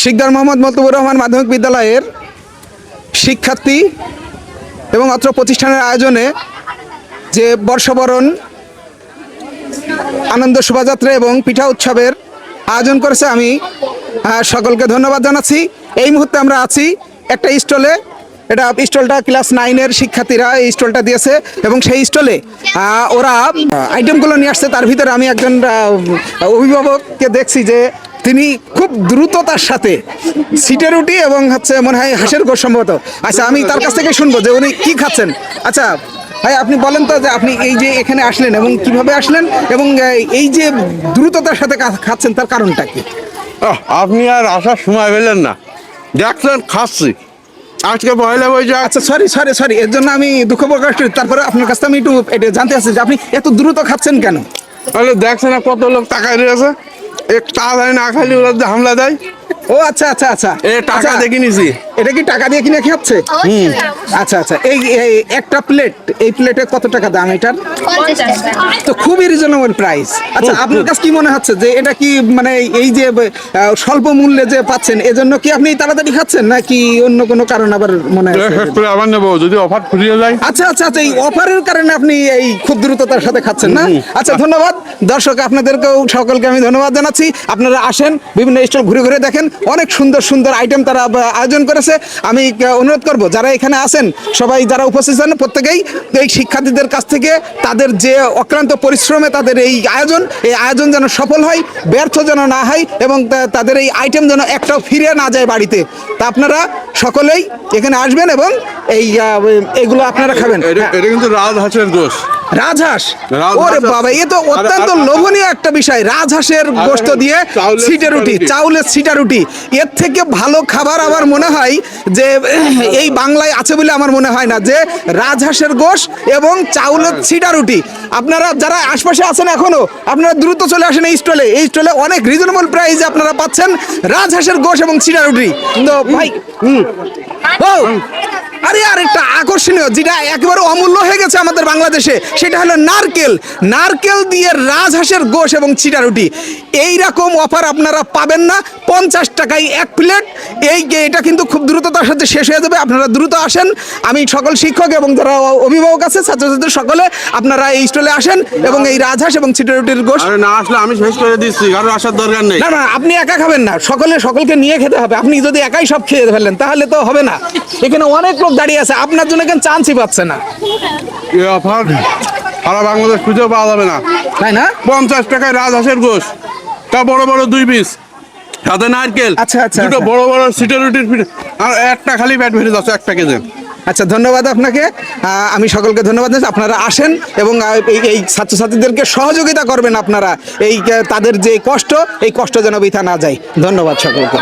শিকদার মোহাম্মদ মতবুর রহমান মাধ্যমিক বিদ্যালয়ের শিক্ষার্থী এবং অত্র প্রতিষ্ঠানের আয়োজনে যে বর্ষবরণ, আনন্দ শোভাযাত্রা এবং পিঠা উৎসবের আয়োজন করেছে, আমি সকলকে ধন্যবাদ জানাচ্ছি। এই মুহূর্তে আমরা আছি একটা স্টলে। এটা স্টলটা ক্লাস নাইনের শিক্ষার্থীরা এই স্টলটা দিয়েছে এবং সেই স্টলে ওরা আইটেমগুলো নিয়ে আসছে। তার ভিতরে আমি একজন অভিভাবককে দেখছি যে তিনি খুব দ্রুততার সাথে সিটে রুটি এবং হচ্ছে মনে হয় হাঁসের গোশ সম্ভবত। আচ্ছা আমি তার কাছ থেকে শুনব যে উনি কি খাচ্ছেন। আচ্ছা ভাই আপনি বলেন তো যে আপনি এই যে এখানে আসলেন এবং কীভাবে আসলেন এবং এই যে দ্রুততার সাথে খাচ্ছেন তার কারণটা কি? আপনি আর আসার সময় পেলেন না। দেখছেন খাচ্ছি। আজকে পয়লা বৈশাখ আচ্ছা সরি সরি সরি এর জন্য আমি দুঃখ প্রকাশ করি। তারপরে আপনার কাছ থেকে আমি একটু এটা জানতে চাচ্ছি যে আপনি এত দ্রুত খাচ্ছেন কেন? তাহলে দেখছেন কত লোক টাকা দিয়েছে এক তাড়াতাড়ি না খালি ওরা হামলা দেয়? ও আচ্ছা আচ্ছা আচ্ছা। এ টাকা আচ্ছা, দেখে নিছি। এটা কি টাকা দিয়ে কিনে খাচ্ছে আচ্ছা আচ্ছা এই একটা প্লেট এই প্লেটে কত টাকা দাম এটার? তো খুবই রিজনেবল প্রাইস আচ্ছা আপনার কাছে কি মনে হচ্ছে যে এটা কি মানে এই যে স্বল্প মূল্যে যে পাচ্ছেন এজন্য কি আপনি তাড়াতাড়ি খাচ্ছেন নাকি অন্য কোনো কারণ আবার মনে আবার নেব। যদি অফার ফুরিয়ে যায়। আচ্ছা আচ্ছা আচ্ছা এই অফারের কারণে আপনি এই খুব দ্রুততার সাথে খাচ্ছেন না? আচ্ছা ধন্যবাদ। দর্শক আপনাদেরকেও সকলকে আমি ধন্যবাদ জানাচ্ছি। আপনারা আসেন বিভিন্ন স্টল ঘুরে ঘুরে দেখেন। অনেক সুন্দর সুন্দর আইটেম তারা আয়োজন করেছে। আমি অনুরোধ করব, যারা এখানে আছেন, সবাই যারা উপস্থিত আছেন, প্রত্যেকেই এই শিক্ষার্থীদের কাছ থেকে তাদের যে অক্লান্ত পরিশ্রমে তাদের এই আয়োজন এই আয়োজন যেন সফল হয়, ব্যর্থ যেন না হয় এবং তাদের এই আইটেম যেন একটাও ফিরে না যায় বাড়িতে। তা আপনারা সকলেই এখানে আসবেন এবং এই এগুলো আপনারা খাবেন। এটা হ্যাঁ। কিন্তু রাজহাঁসের দোষ রাজহাঁস? ওরে বাবা এ তো অত্যন্ত লোভনীয় একটা বিষয়। রাজহাঁসের গোস্ত দিয়ে চাউলের রুটি চাউলের সিটা রুটি। এর থেকে ভালো খাবার আমার মনে হয় যে এই বাংলায় আছে বলে আমার মনে হয় না যে রাজহাঁসের গোশ এবং চাউলের সিটা রুটি। আপনারা যারা আশপাশে আছেন এখনও আপনারা দ্রুত চলে আসেন এই স্টলে। এই স্টলে অনেক রিজনেবল প্রাইসে আপনারা পাচ্ছেন রাজহাঁসের গোশ এবং সিটা রুটি। তো ভাই ও আরে আর একটা আকর্ষণীয় যেটা একেবারে অমূল্য হয়ে গেছে আমাদের বাংলাদেশে সেটা হলো নারকেল। নারকেল দিয়ে রাজহাঁসের গোশ এবং চিটা রুটি এই রকম অফার আপনারা পাবেন না পঞ্চাশ টাকায় এক প্লেট এই এটা কিন্তু খুব দ্রুততার সাথে শেষ হয়ে যাবে আপনারা দ্রুত আসেন। আমি সকল শিক্ষক এবং যারা অভিভাবক আছে ছাত্রছাত্রী সকলে আপনারা এই স্টলে আসেন এবং এই রাজহাঁস এবং চিটা রুটির গোশ আরে না আসলে আমি শেষ করে দিচ্ছি কারণ আসার দরকার নেই। না না আপনি একা খাবেন না সকলে সকলকে নিয়ে খেতে হবে। আপনি যদি একাই সব খেয়ে ফেলেন তাহলে তো হবে না। এখানে অনেক লোক দাঁড়িয়ে আছে। আপনার জন্য কেন চান্সই পাচ্ছে না? অফার? সারা বাংলাদেশ খুঁজেও পাওয়া যাবে না। তাই না? পঞ্চাশ টাকায় রাজহাঁসের গোশ। তা বড় বড় দুই পিস সাথে নারকেল। আচ্ছা, আচ্ছা, দুটো আচ্ছা। বড় বড় সিটের রুটির পিঠে। আর একটা খালি প্যাট ভেটে যাচ্ছে এক প্যাকেজে আচ্ছা ধন্যবাদ আপনাকে। আমি সকলকে ধন্যবাদ জানাচ্ছি। আপনারা আসেন এবং এই- এই ছাত্রছাত্রীদেরকে সহযোগিতা করবেন আপনারা। এই তাদের যে কষ্ট এই কষ্ট যেন বৃথা না যায়। ধন্যবাদ সকলকে।